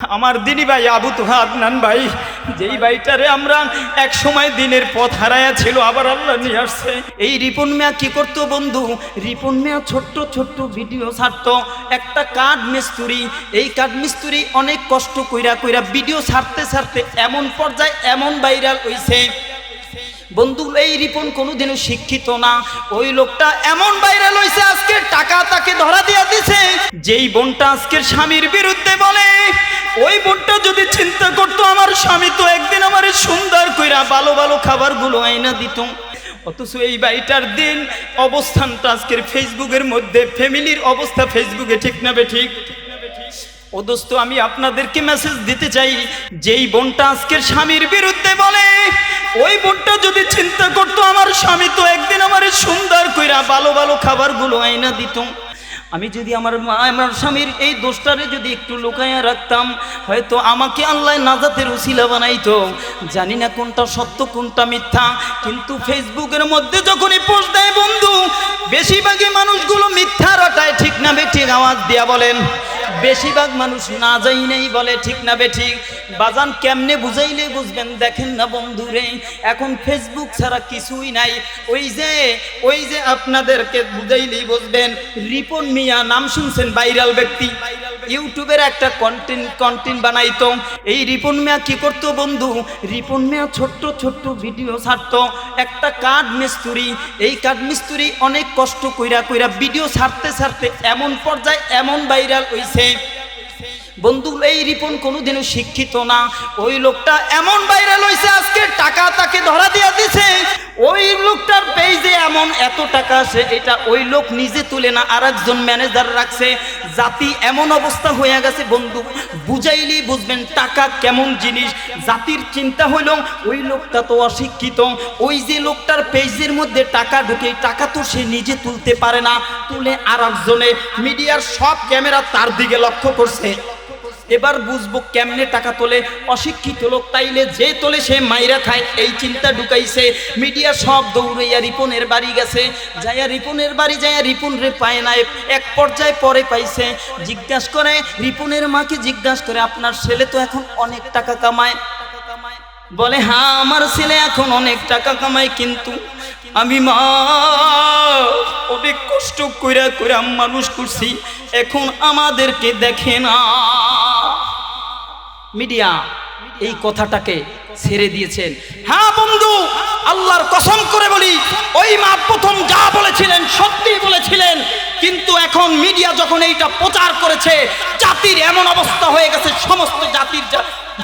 আমার দিনী ভাই, আবু তোহা আদনান ভাই, যেই ভাইটারে আমরা এক সময় দিনের পথ হারায়া ছিল, আবার আল্লাহ নিয়ে আসছে। এই রিপন মিয়া কি করতো বন্ধু? রিপন মিয়া ছোট্ট ছোট্ট ভিডিও ছাড়ত, একটা কাঠ মিস্তুরি। এই কাঠ মিস্তুরি অনেক কষ্ট কইরা কইরা ভিডিও ছাড়তে ছাড়তে এমন পর্যায়ে এমন ভাইরাল হইছে। বন্ধু, এই রিপন কোনোদিনও শিক্ষিত না। ওই লোকটা এমন ভাইরাল লইছে, আজকে টাকা তাকে ধরা দিয়া দিছে। যেই বোনটা আজকের স্বামীর বিরুদ্ধে বলে, ওই বোনটা যদি চিন্তা করতো, আমার স্বামী তো একদিন আমার সুন্দর কইরা ভালো ভালো খাবারগুলো আইনা দিত। অথচ এই বাড়িটার দিন অবস্থানটা আজকের ফেসবুকের মধ্যে, ফ্যামিলির অবস্থা ফেসবুকে ঠিক না বে ঠিক? ও দোস্ত, আমি আপনাদেরকে মেসেজ দিতে চাই, যেই বোনটা আজকের স্বামীর বিরুদ্ধে বলে ওই বোনটা যদি চিন্তা করতো, আমার স্বামী তো একদিন আমার সুন্দর কইরা ভালো ভালো খাবারগুলো আইনা দিত। আমি যদি আমার মা, আমার স্বামীর এই দোষটারে যদি একটু লুকাইয়া রাখতাম, হয়তো আমাকে আল্লাহ নাজাতের উসিলা বানাইতো। জানি না কোনটা সত্য, কোনটা মিথ্যা, কিন্তু ফেসবুকের মধ্যে যখনই পোস্ট দেয়, বন্ধু, বেশিরভাগই মানুষগুলো মিথ্যা রটায় ঠিক না বেঠিক আওয়াজ দিয়া বলেন। বেশিরভাগ মানুষ না যাই নেই বলে, ঠিক না বেঠিক বাজান কেমনে বুঝাইলে বুঝবেন? দেখেন না বন্ধুরে, এখন ফেসবুক ছাড়া কিছুই নাই। ওই যে ওই যে আপনাদেরকে বুঝাইলেই বুঝবেন, রিপন মিয়া নাম শুনছেন, ভাইরাল ব্যক্তি। ইউটিউবের একটা কন্টেন্ট কন্টেন্ট বানাইতো এই রিপন মিয়া কি করতো বন্ধু? রিপন মিয়া ছোট্ট ছোট্ট ভিডিও ছাড়তো। একটা কাঠ মিস্তুরি, এই কাঠ মিস্তুরি অনেক কষ্ট কইরা কইরা ভিডিও ছাড়তে ছাড়তে এমন পর্যায়ে এমন ভাইরাল হইছে। বন্ধু, এই রিপন কোনোদিনও শিক্ষিত না। ওই লোকটা এমন বাইরে লইছে, আজকে টাকা তাকে ধরা দিয়া দিছে। ওই লোকটার পেজে এমন এত টাকা আসে এটা ওই লোক নিজে তুলে না আর একজন ম্যানেজার রাখছে। জাতি এমন অবস্থা হয়ে গেছে, বন্ধু বুঝাইলেই বুঝবেন টাকা কেমন জিনিস। জাতির চিন্তা হইল, ওই লোকটা তো অশিক্ষিত। ওই যে লোকটার পেজের মধ্যে টাকা ঢুকে টাকা তো সে নিজে তুলতে পারে না। তুলে আর একজনে মিডিয়ার সব ক্যামেরা তার দিকে লক্ষ্য করছে। এবার বুঝব কেমনে টাকা তোলে। অশিক্ষিত লোক তাইলে যে তোলে সে মাইরা খায়। এই চিন্তা ঢুকাইছে। মিডিয়া সব দৌড়াইয়া রিপনের বাড়ি গেছে। যাইয়া রিপনের বাড়ি যাইয়া রিপন রে পায় না এক পর্যায়ে পরে পাইছে। জিজ্ঞাস করে, রিপনের মাকে জিজ্ঞাস করে, আপনার ছেলে তো এখন অনেক টাকা কামায়। বলে হ্যাঁ আমার ছেলে এখন অনেক টাকা কামায়, কিন্তু আমি মা, অনেক কষ্ট কইরা কইরা মানুষ করছি। এখন আমাদেরকে দেখে না। মিডিয়া এই কথাটাকে ছেড়ে দিয়েছেন। হ্যাঁ বন্ধু, আল্লাহর কসম করে বলি, ওই মা প্রথম যা বলেছিলেন সত্যি বলেছিলেন, কিন্তু এখন মিডিয়া যখন এইটা প্রচার করেছে, জাতির এমন অবস্থা হয়ে গেছে, সমস্ত জাতির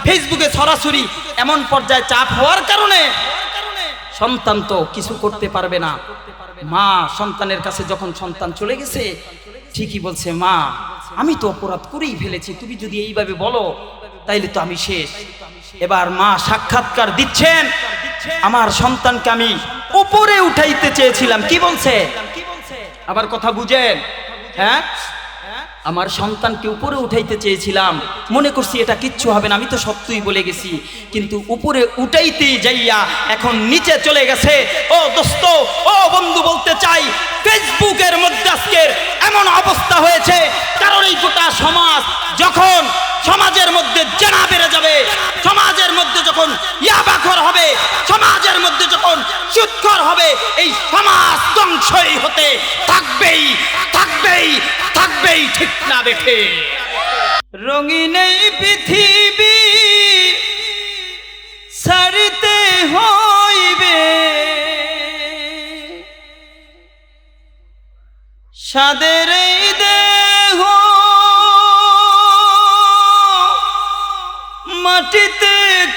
ফেসবুকে সরাসরি এমন পর্যায়ে চাপ হওয়ার কারণে সন্তান তো কিছু করতে পারবে না। মা সন্তানের কাছে যখন সন্তান চলে গেছে, ঠিকই বলছে, মা, আমি তো অপরাধ করেই ফেলেছি, তুমি যদি এইভাবে বলো তাইলে তো আমি শেষ। এবার মা সাক্ষাৎকার দিচ্ছেন। আমার সন্তানকে আমি উপরে উঠাইতে চেয়েছিলাম। কি বলছে? আবার কথা বুঝেন। হ্যাঁ? আমার সন্তানকে উপরে উঠাইতে চেয়েছিলাম। মনে করছি এটা কিচ্ছু হবে না, আমি তো সত্যই বলে গেছি। কিন্তু উপরে উঠাইতে যাইয়া এখন নিচে চলে গেছে। ও দোস্ত, ও বন্ধু বলতে চাই, ফেসবুকের মধ্যে আজকের এমন অবস্থা হয়েছে, কারণ এই গোটা সমাজ যখন সমাজের মধ্যে জেনা বেড়ে যাবে। সমাজের মধ্যে যখন ইয়াবাখর হবে, সমাজের মধ্যে যখন সুৎখর হবে, এই সমাজ ধ্বংসই হতে থাকবেই থাকবেই থাকবেই ঠিক না বেঠে। রঙিন পৃথিবী ছাড়িতে হইবে। সাদের এই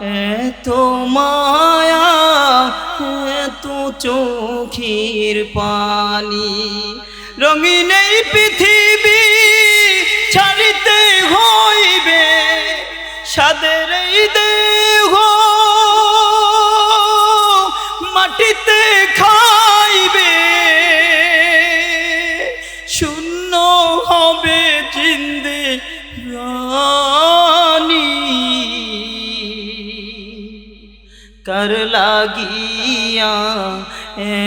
এত মায়া এত চোখের পানি। রঙিন এই পৃথিবী ছাড়িতে হইবে সাদের এই দেহ। মাটিতে কার লাগিয়া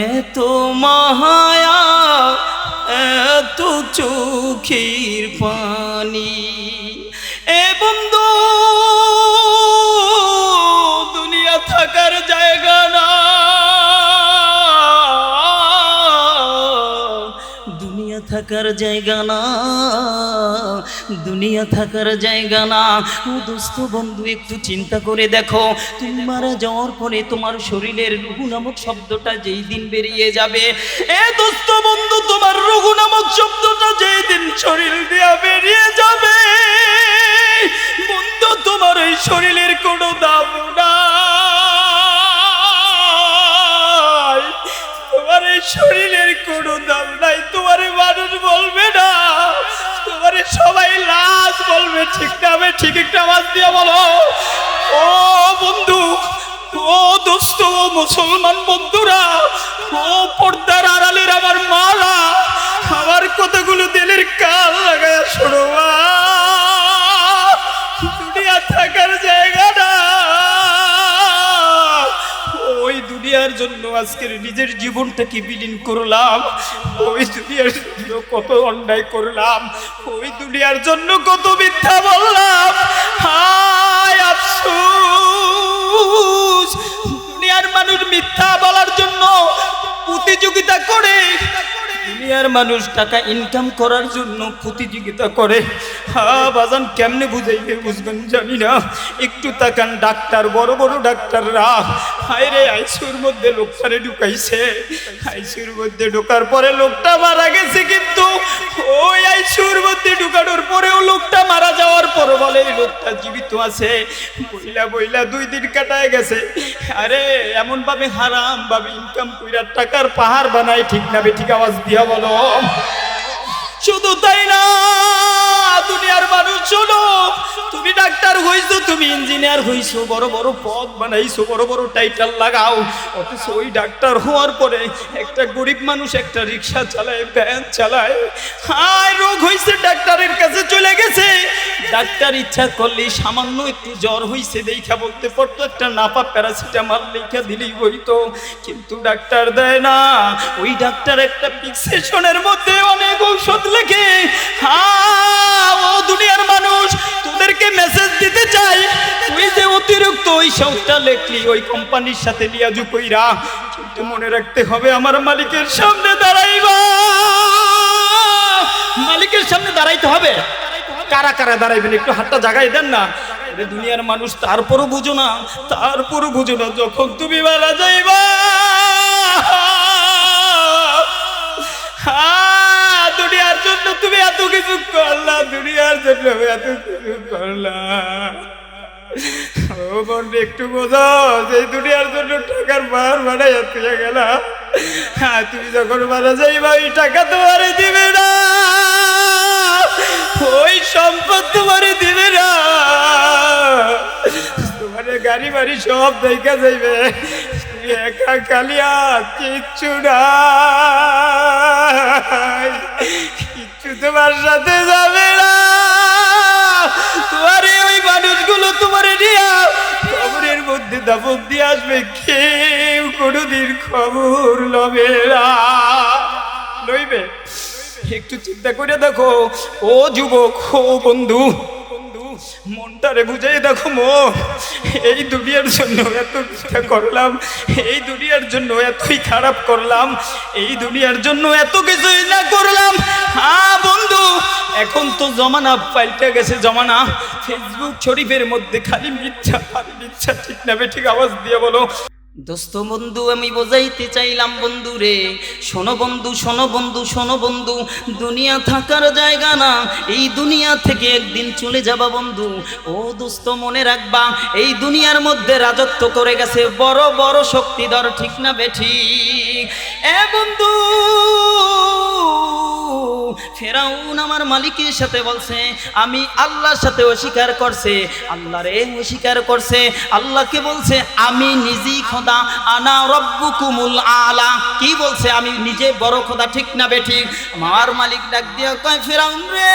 এত মহায়া এত চোখের পানি এ বন্ধু দুনিয়া থাকার জায়গা না থাকার জায়গা না দুনিয়া থাকার জায়গা না। ও দোস্ত বন্ধু, একটু চিন্তা করে দেখো, তুমি মারা যাওয়ার পরে তোমার শরীরের রুহু নামক শব্দটা যেই দিন বেরিয়ে যাবে? এ দোস্ত বন্ধু, তোমার রুহু নামক শব্দটা যেই দিন শরীর দিয়া বেরিয়ে যাবে? বন্ধু, তোমার ওই শরীরের কোনো দাম নাই। তোমার এই শরীরের কোনো দাম নাই। তোমার মানুষ বলবে না সবাই লাশ বলবে, ঠিক নামে ঠিক একটা আওয়াজ দিয়ে বলো। ও বন্ধু, ও দোস্ত মুসলমান বন্ধুরা, ও পর্দার আড়ালের আমার মালা, আমার কতগুলো দিলের কাল লাগায় শোনো দুনিয়ার জন্য আজকের নিজের জীবনটাকে বিলীন করলাম। ওই দুনিয়ার জন্য কত অন্যায় করলাম। ওই দুনিয়ার জন্য কত মিথ্যা বললাম। হায় আফসুস। দুনিয়ার মানুষ মিথ্যা বলার জন্য প্রতিযোগিতা করে। দুনিয়ার মানুষ টাকা ইনকাম করার জন্য প্রতিযোগিতা করে। হ্যাঁ বাজান কেমনে বুঝাইবে বুঝবেন জানি না। একটু তাকান ডাক্তার, বড় বড় ডাক্তাররা। হায় রে আইসিউর মধ্যে লোকটারে ঢুকাইছে। আইসুর মধ্যে ঢোকার পরে লোকটা মারা গেছে কিন্তু ওই আইসুর মধ্যে ঢুকানোর পরেও লোকটা মারা যাওয়ার পর বলে লোকটা জীবিত আছে। বইলা বইলা দুই দিন কাটায় গেছে। আরে এমন ভাবে হারাম ভাবে ইনকাম কইরা টাকার পাহাড় বানায়, ঠিক না ঠিক আওয়াজ দিয়া বলো। শুধু তাই না ডাক্তার হইছো, তুমি ইঞ্জিনিয়ার হইছো, বড় বড় পদ বানাইছো, বড় বড় টাইটেল লাগাও। অথচ ওই ডাক্তার হওয়ার পরে একটা গরিব মানুষ একটা রিক্সা চালায় ভ্যান চালায়। হায়, রোগ হইছে, ডাক্তারের কাছে চলে গেছে। ডাক্তার ইচ্ছা করলে সামান্য একটু জ্বর হইছে, দেখা বলতে পারতো, একটা নাপা প্যারাসিটামল লেখা দিলেই হইতো। কিন্তু ডাক্তার দেয় না। ওই ডাক্তার একটা ফিক্সেশনের মধ্যে অনেক ঔষধ লেখে। হ্যাঁ ও দুনিয়ার মানুষ তোদেরকে মেসেজ দিতে চাই তুই যে অতিরিক্ত ওই সংস্থা লেখলি ওই কোম্পানির সাথে লিয়াজু কইরা কিন্তু মনে রাখতে হবে আমার মালিকের সামনে দাঁড়াইবা। মালিকের সামনে দাঁড়াইতে হবে? কারা কারা দাঁড়াইবেন? একটু হাতটা জাগাই দেন না। দুনিয়ার মানুষ তারপরও বুঝো না তারপরও বুঝো না যখন তুমি মারা যাইবা। হ্যাঁ, কিছু করলা দুনিয়ার জন্য এত কিছু করলা ও একটু বোঝো, যে দুনিয়ার জন্য টাকার বার বানাই তুই গেলা। হ্যাঁ তুমি যখন মারা যাইবা ওই টাকা তোমারে দিবে না, ওই সম্পদ তোমারে দিবে না, তোমার গাড়ি বাড়ি সব দেখা যাইবে একা কালিয়া কিচ্ছু কিচ্ছু তোমার সাথে যাবে না। তোমার ওই মানুষগুলো তোমার নিয়ে খবরের মধ্যে দাপক দিয়ে আসবে। কেউ কোনোদিন খবর লবে না। লইবে? একটু চিন্তা করে দেখো। ও যুবক, ও বন্ধু মনটারে বুঝাই দেখো মন এই দুনিয়ার জন্য এত চিন্তা করলাম, এই দুনিয়ার জন্য এতই খারাপ করলাম, এই দুনিয়ার জন্য এত কিছুই না করলাম। হ্যাঁ বন্ধু, এখন তো জমানা পাল্টে গেছে জমানা। ফেসবুক শরীফের মধ্যে খালি মিথ্যা খালি মিথ্যা, ঠিক না ঠিক আওয়াজ দিয়ে বলো। দোস্ত বন্ধু, আমি বোঝাইতে চাইলাম বন্ধু রে শোনো বন্ধু শোনো বন্ধু শোনো বন্ধু, দুনিয়া থাকার জায়গা না, এই দুনিয়া থেকে একদিন চলে যাবা বন্ধু। ও দোস্ত, মনে রাখবা, এই দুনিয়ার মধ্যে রাজত্ব করে গেছে বড় বড় শক্তিধর, ঠিক না বেঠি এ বন্ধু ফেরাউন আমার মালিকের সাথে বলছে, আমি আল্লাহর সাথে অস্বীকার করছে। আল্লাহ রে, অস্বীকার করছে। আল্লাহকে বলছে, আমি নিজেই খোদা, আনা রব্বুকুমুল আলা। কি বলছে? আমি নিজে বড় খোদা, ঠিক না বেঠিক আমার মালিক ডাক দিয়ে কয়, ফেরাউন রে!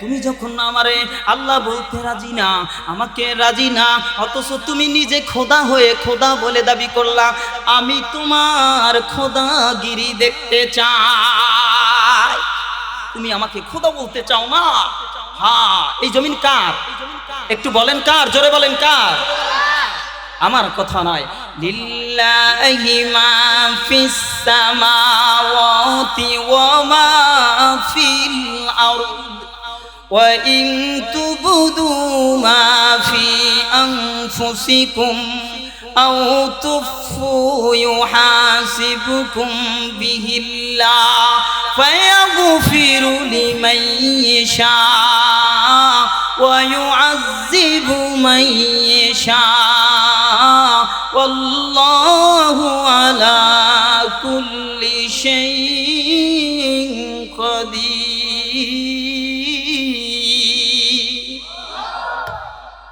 তুমি যখন আমারে আল্লাহ বলতে রাজি না, আমাকে রাজি না, অথচ তুমি নিজে খোদা হয়ে খোদা বলে দাবি করলা, আমি তোমার খোদাগিরি দেখতে চাই। তুমি আমাকে খোদা বলতে চাও না? হ্যাঁ এই জমিন কার? একটু বলেন কার? জোরে বলেন কার? আমার কথা নয়। লিল্লাহি মা ফিস সামাওয়াতি ওয়া ফিল وإن تبدوا ما في أنفسكم أو تخفوا يحاسبكم به الله فيغفر لمن يشاء ويعذب من يشاء والله على كل شيء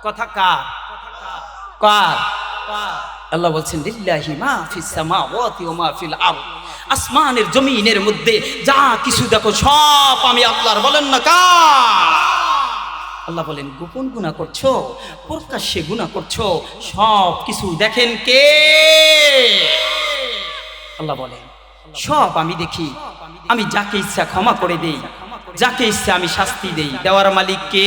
কথা কার? কার? আল্লাহ বলছেন, লিল্লাহি মা ফিস সামাওয়াতি ওয়া মা ফিল আরদ। আসমানের জমিনের মধ্যে যা কিছু দেখো, সব আমি আল্লাহর, বলেন না কার? আল্লাহ বলেন, গোপন গুনাহ করছ? প্রকাশ্যে গুনাহ করছ? সব কিছু দেখেন কে? আল্লাহ বলেন, সব আমি দেখি। আমি যাকে ইচ্ছা ক্ষমা করে দেই। যাকে ইচ্ছা আমি শাস্তি দেই। দেওয়ার মালিক কে?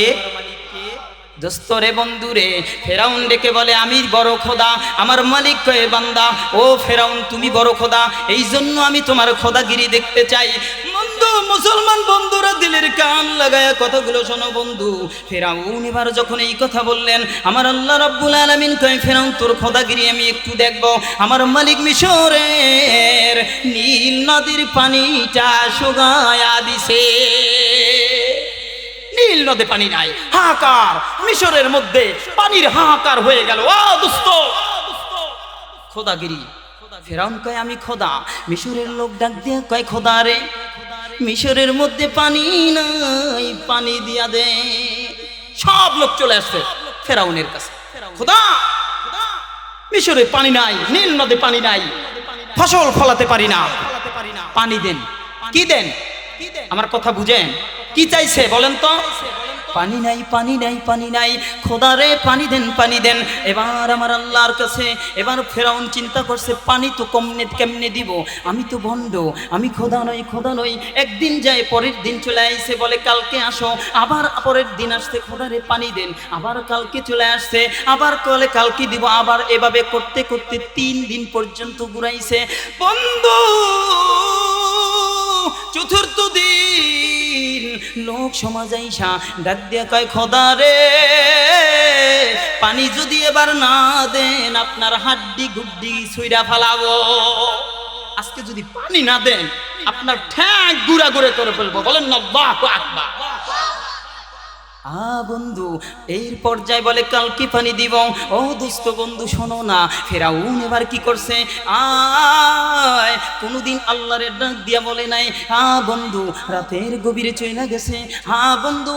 দোস্ত রে বন্ধু রে ফেরাউন ডেকে বলে আমি বড় খোদা, আমার মালিক কয়ে বান্দা, ও ফেরাউন, তুমি বড় খোদা এই জন্য আমি তোমার খোদাগিরি দেখতে চাই। বন্ধু, মুসলমান বন্ধুরা, দিলের কান লাগায় কথাগুলো শোনো বন্ধু। ফেরাউন এবার যখন এই কথা বললেন, আমার আল্লাহ রাব্বুল আলামিন কয়, ফেরাউন, তোর খোদাগিরি আমি একটু দেখব। আমার মালিক মিশরের নীল নদীর পানিটা শুকায়া দিছে। নীল নদে পানি নাই, হাহাকার, মিশরের মধ্যে পানির হাহাকার হয়ে গেল। ও দুস্ত খোদাগিরি, ফেরাউন কয়, আমি খোদা। মিশরের লোক ডাক দিয়ে কয়, খোদা রে, মিশরের মধ্যে পানি নাই, পানি দিয়া দে। সব লোক চলে আসছে ফেরাউনের কাছে। খোদা, মিশরে পানি নাই, নীল নদে পানি নাই, ফসল ফলাতে পারি না। পানি দেন। কি দেন? আমার কথা বুঝেন? কি চাইছে বলেন তো? পানি নাই পানি নাই পানি নাই। খোদা রে পানি দেন পানি দেন। এবার আমার আল্লাহর কাছে, এবার ফেরাউন চিন্তা করছে, পানি তো কমনে কেমনে দিব? আমি তো ভণ্ড আমি খোদা নই খোদা নই। একদিন যায়, পরের দিন চলে আইসে বলে, কালকে আসো। আবার পরের দিন আসতে খোদা রে পানি দেন। আবার কালকে চলে আসছে, আবার কলে কালকে দিব। আবার এভাবে করতে করতে তিন দিন পর্যন্ত ঘুরাইছে। বন্ধু, চতুর্থ দিন লোক সমাজ আইসা, ডাক কয়, খোদা রে, পানি যদি এবার না দেন, আপনার হাড্ডি গুড্ডি ছুইরা ফালাবো। আজকে যদি পানি না দেন, আপনার ঠ্যাং গুড়া গুড়ে করে ফেলব। বলেন না বাহ আকবার। আ বন্ধু এই পর্যায়ে বলে কাল কি পানি দিব? ও দুস্থ বন্ধু, শোনো না, ফেরাউন এবার কি করছে? আয়, কোনোদিন আল্লাহরের ডাক দিয়া বলে নাই হা বন্ধু, রাতের গভীরে চইলা গেছে হা বন্ধু,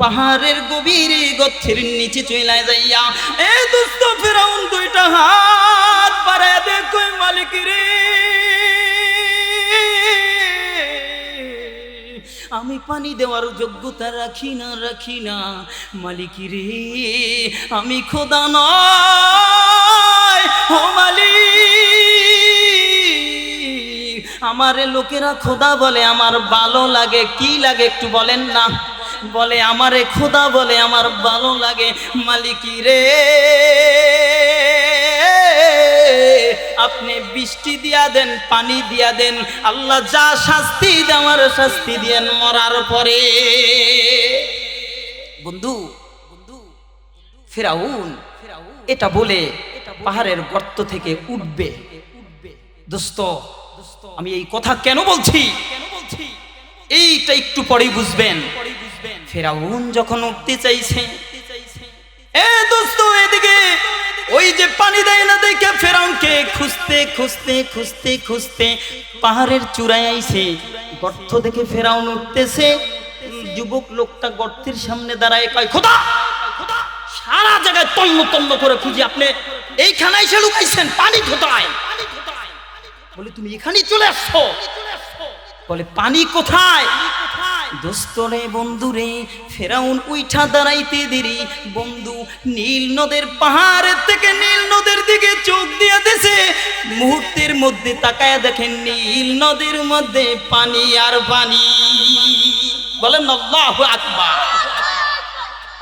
পাহাড়ের গভীরে গচ্ছের নিচে চইলা যাইয়া, এ দুস্থ ফেরাউন দুইটা হাত বাড়ায় দেখো মালিক রে? আমি পানি দেওয়ার যোগ্যতা রাখি না রাখি না। মালিক রে, আমি খোদা নয়। ও মালিক, আমারে লোকেরা খোদা বলে, আমার ভালো লাগে। কি লাগে একটু বলেন না? বলে, আমারে খোদা বলে, আমার ভালো লাগে। মালিকি রে আপনি বৃষ্টি দিয়া দেন পানি দিয়া দেন আল্লাহ যা শাস্তি দেওয়ার শাস্তি দিয়েন মরার পরে। বন্ধু বন্ধু ফেরাউন এটা বলে পাহাড়ের গর্ত থেকে উঠবে। দোস্ত আমি এই কথা কেন বলছি? এইটা একটু পরেই বুঝবেন। ফেরাউন যখন উঠতে চাইছে এ দোস্ত এদিকে। ওই যে পানি দেয় না দেখে ফেরাউনকে খুঁজতে খুঁজতে খুঁজতে খুঁজতে পাহাড়ের চূড়ায় আইছে। গর্ত দেখে ফেরাউন উঠতেছে। যুবক লোকটা গর্তের সামনে দাঁড়ায় কয়, খোদা! সারা জায়গায় তন্ন তন্ন করে খুঁজি আপনি। এইখানে এসে লুকাইছেন, পানি কোথায়? বলে, তুমি এখানেই চলে আসছো। বলে, পানি কোথায়? দোস্তরে বন্ধুরে ফেরাউন উইঠা দাঁড়াইতে দেরি। বন্ধু, নীল নদের পাহাড়ের থেকে নীল নদের দিকে চোখ দিয়ে দেশে। মুহূর্তের মধ্যে তাকায় দেখেন নীল নদের মধ্যে পানি আর পানি। বলেন আল্লাহ আকবার।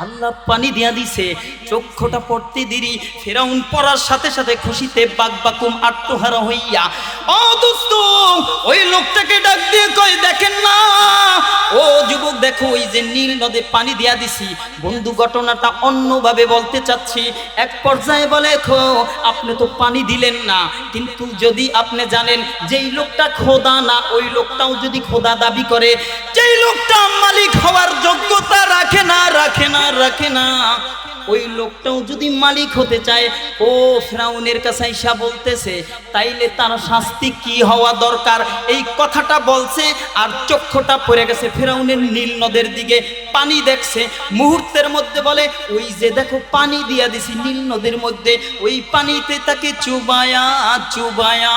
আল্লাহ পানি দিয়া দিছে, চক্ষুটা পড়তে দিরি, ফেরাউন পড়ার সাথে সাথে খুশিতে বাক বাকুম আত্মহারা হইয়া, ও দোস্ত, ওই লোকটাকে ডাক দিয়ে কই দেখেন না, ও যুবক দেখো, ওই যে নীল নদে পানি দিয়া দিছি, বন্ধু ঘটনাটা অন্যভাবে বলতে চাচ্ছি, এক পর্যায়ে বলে, খো, আপনি তো পানি দিলেন না, কিন্তু যদি আপনি জানেন, যেই লোকটা খোদা না, ওই লোকটাও যদি খোদা দাবি করে, যেই লোকটা মালিক হওয়ার যোগ্যতা রাখে না রাখে না রাখে না। ওই লোকটাও যদি মালিক হতে চায়, ও ফ্রাউনের কাছে আইসা বলতেছে, তাইলে তার শাস্তি কি হওয়া দরকার? এই কথাটা বলছে আর চক্ষুটা পড়ে গেছে ফেরাউনের নীল নদের দিকে। পানি দেখছে, মুহূর্তের মধ্যে বলে, ওই যে দেখো, পানি দিয়া দিছি নীল নদের মধ্যে। ওই পানিতে তাকে চুবায়া চুবায়া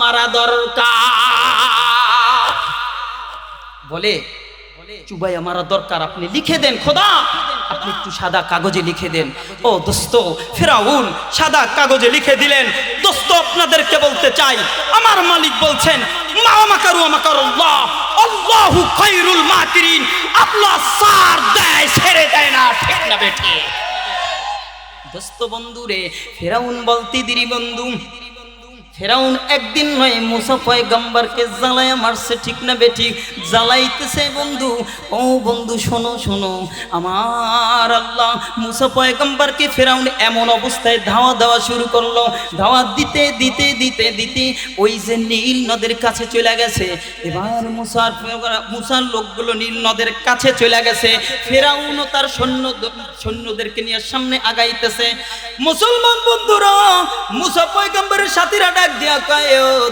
মারা দরকার। বলে চুবাই মারা দরকার। আপনি লিখে দেন, খোদা। আপনি একটু সাদা কাগজে লিখে দেন। ও দোস্ত, ফেরাউন, সাদা কাগজে লিখে দিলেন। দোস্ত, আপনাদেরকে বলতে চাই, আমার মালিক বলছেন, মা আল্লাহ সার দেয়, ছেড়ে দেয় না দোস্ত বন্ধু রে ফেরাউন বলতে দিরি বন্ধু। ফেরাউন একদিন নয়, মুসা পয়গম্বরকে জ্বালায় মারছে, ঠিক না বেঠিক জ্বালাইতেছে বন্ধু, ও বন্ধু, শোনো শোনো, আমার আল্লাহ মুসা পয়গম্বরকে ফেরাউন এমন অবস্থায় ধাওয়া দেওয়া শুরু করল। ধাওয়া দিতে দিতে দিতে দিতে ওই যে নীল নদের কাছে চলে গেছে। এবার মুসার মুসার লোকগুলো নীল নদের কাছে চলে গেছে। ফেরাউনও তার সৈন্য সৈন্যদেরকে নিয়ে সামনে আগাইতেছে। মুসলমান বন্ধুরা, মুসা পয়গম্বরের সাথীরা ডাক দিয়া কয়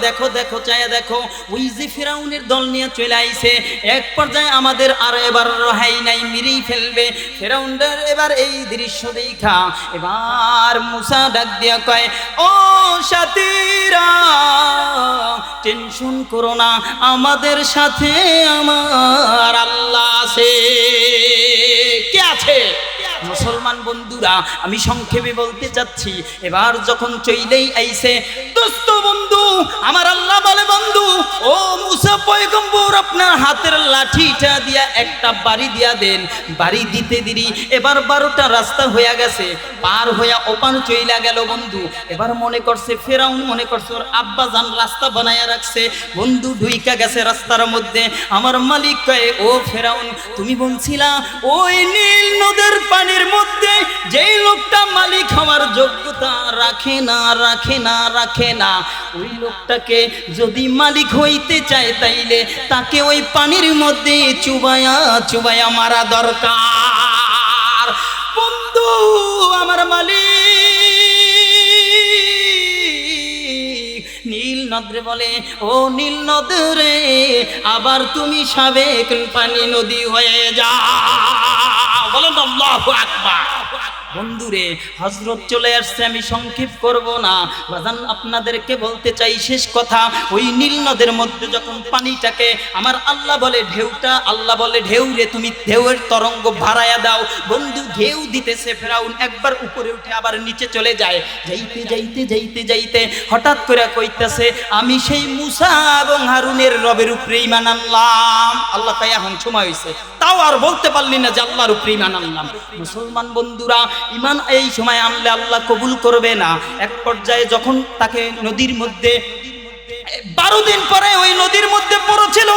দেখো দেখো, চায়া দেখো, ওই যে ফেরাউনের দল নিয়ে চলে আইছে, এক পর্যায়ে আমাদের আর এবার রহাই নাই, মিরেই ফেলবে। ফেরাউন্ডার এবার এই দৃশ্য দেখা। এবার মুসা ডাক দিয়া কয়, ও সাথীরা, টেনশন করো না, আমাদের সাথে আমার আল্লাহ আছে। মুসলমান বন্ধুরা, আমি সংক্ষেপে বলতে চাচ্ছি, এবার যখন চইলেই আইছে, দোস্ত বন্ধু, আমার আল্লাহ বলে, বন্ধু, ও মুসা পয়গম্বর, আপনার হাতের লাঠিটা দিয়া একটা বাড়ি দিয়া দেন। বাড়ি দিতে দিরি, এবার বারোটা রাস্তা হইয়া গেছে, পার হইয়া ওপান চইলা গেল বন্ধু। এবার মনে করছে, ফেরাউন মনে করছে, ওর আব্বা জান রাস্তা বানায়া রাখছে। বন্ধু ঢুইকা গেছে রাস্তার মধ্যে। আমার মালিক কয়ে, ও ফেরাউন, তুমি বলছিলা, ওই নীল নদের পানির মধ্যে যেই লোকটা মালিক হওয়ার যোগ্যতা রাখে না রাখে না রাখে না, ওই লোকটাকে যদি মালিক হইতে চায় তাইলে তাকে ওই পানির মধ্যে চুবায়া চুবায়া মারা দরকার। বন্ধু, আমার মালিক, নীল নদরে বলে, ও নীল নদরে, আবার তুমি সাবেক পানি নদী হয়ে যা বলেন আল্লাহ আকবার। বন্ধুরে হজরত চলে আসছে, আমি সংক্ষেপ করব না। বাজান, আপনাদেরকে বলতে চাই শেষ কথা, ওই নীল নদের মধ্যে যখন পানিটাকে, আমার আল্লাহ বলে ঢেউটা, আল্লাহ বলে ঢেউ রে, তুমি ঢেউয়ের তরঙ্গ ভাড়ায়া দাও। বন্ধু, ঢেউ দিতেছে ফেরাউন, একবার উপরে উঠে আবার নিচে চলে যায়। যাইতে যাইতে যাইতে যাইতে হঠাৎ করে কইতাছে, আমি সেই মুসা এবং হারুনের রবের উপরে ইমান আনলাম। আল্লাহ তাই এখন সময় হয়েছে তাও আর বলতে পারলি না যে আল্লাহর উপরে ইমান আনলাম। মুসলমান বন্ধুরা ইমান এই সময় আনলে আল্লাহ কবুল করবে না। এক পর্যায়ে যখন তাকে নদীর মধ্যে বারো দিন পরে ওই নদীর মধ্যে পড়েছিল।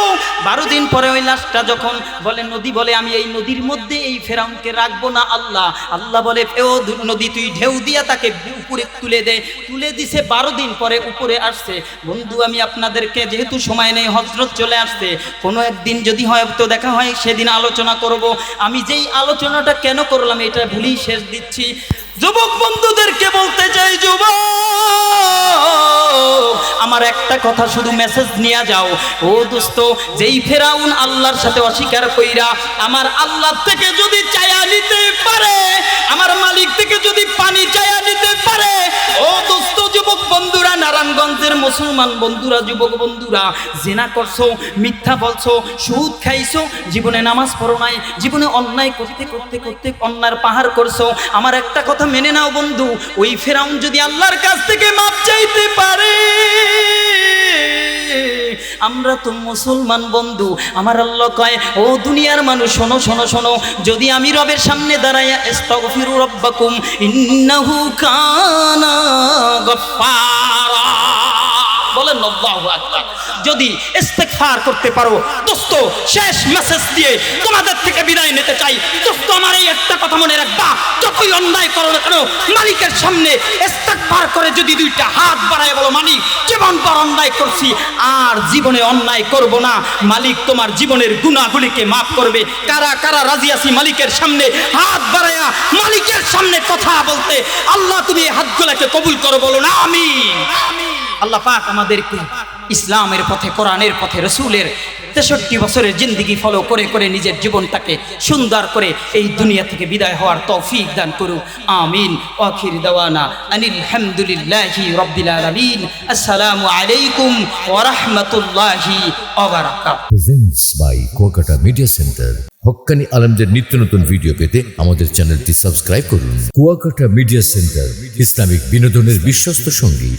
বারো দিন পরে ওই লাশটা যখন বলে, নদী বলে, আমি এই নদীর মধ্যে এই ফেরাউনকে রাখব না আল্লাহ। আল্লাহ বলে ও নদী, তুই ঢেউ দিয়া তাকে উপরে তুলে দে। তুলে দিছে বারো দিন পরে উপরে আসছে। বন্ধু, আমি আপনাদেরকে যেহেতু সময় নেই, হজরত চলে আসছে। কোনো একদিন যদি হয়, তো দেখা হয়, সেদিন আলোচনা করব। আমি যেই আলোচনাটা কেন করলাম, এটা ভুলেই শেষ দিচ্ছি। যুবক বন্ধুদেরকে বলতে চাই, যুবক, আমার একটা কথা শুধু মেসেজ নিয়ে যাও। ও দোস্ত, যেই ফেরাউন আল্লাহর সাথে অস্বীকার কইরা আমার আল্লাহ থেকে যদি চায়া নিতে পারে, আমার মালিক থেকে যদি পানি চায়া নিতে পারে, ও দোস্ত, যুবক বন্ধুরা, নারায়ণগঞ্জের মুসলমান বন্ধুরা, যুবক বন্ধুরা, জেনা করছ, মিথ্যা বলছো, সুদ খাইছো, জীবনে নামাজ পড়ো নাই, জীবনে অন্যায় করতে করতে করতে অন্যার পাহাড় করছ, আমার একটা কথা মেনে নাও বন্ধু। ওই ফেরাউন যদি আল্লাহর কাছ থেকে মাপ চাইতে পারে, আমরা তো মুসলমান বন্ধু। আমার আল্লাহ কয়, ও দুনিয়ার মানুষ, শোনো শোনো শোনো, যদি আমি রবের সামনে দাঁড়াইয়া ইস্তাগফিরু রাব্বাকুম, ইন্নাহু কানা গফফারা। বলেন যদি ইস্তেগফার করতে পারো, দোস্ত, শেষ মেসেজ দিয়ে তোমাদের থেকে বিদায় নিতে চাই। দোস্ত, আমার এই একটা কথা মনে রাখবা, যতই অন্যায় করো না কেন, মালিকের সামনে ইস্তেগফার করে যদি দুইটা হাত বাড়ায় বলো, মালিক, জীবন পর অন্যায় করছি, আর জীবনে অন্যায় করব না। মালিক তোমার জীবনের গুণাগুলিকে মাফ করবে। কারা কারা রাজি আছি মালিকের সামনে? হাত বাড়ায়া মালিকের সামনে কথা বলতে, আল্লাহ, তুমি হাতগুলাকে কবুল করো বলো না আমি আল্লাহ পাক আমাদেরকে ইসলামের পথে, কোরআনের পথে, রসুলের তেষট্টি বছরের জিন্দিগি ফলো করে করে নিজের জীবনটাকে সুন্দর করে এই দুনিয়া থেকে বিদায় হওয়ার তৌফিক দান করুক। আমিন। আখির দাওয়ানা আনিল হামদুলিল্লাহি রাব্বিল আলামিন। আসসালামু আলাইকুম ওয়া রাহমাতুল্লাহি ওয়া বারাকাতুহু presents by Kuakata media center হক্কানি আলমদের নিত্য নতুন ভিডিও পেতে আমাদের চ্যানেলটি সাবস্ক্রাইব করুন। কুয়াকাটা মিডিয়া সেন্টার ইসলামিক বিনোদনের বিশ্বস্ত সঙ্গী।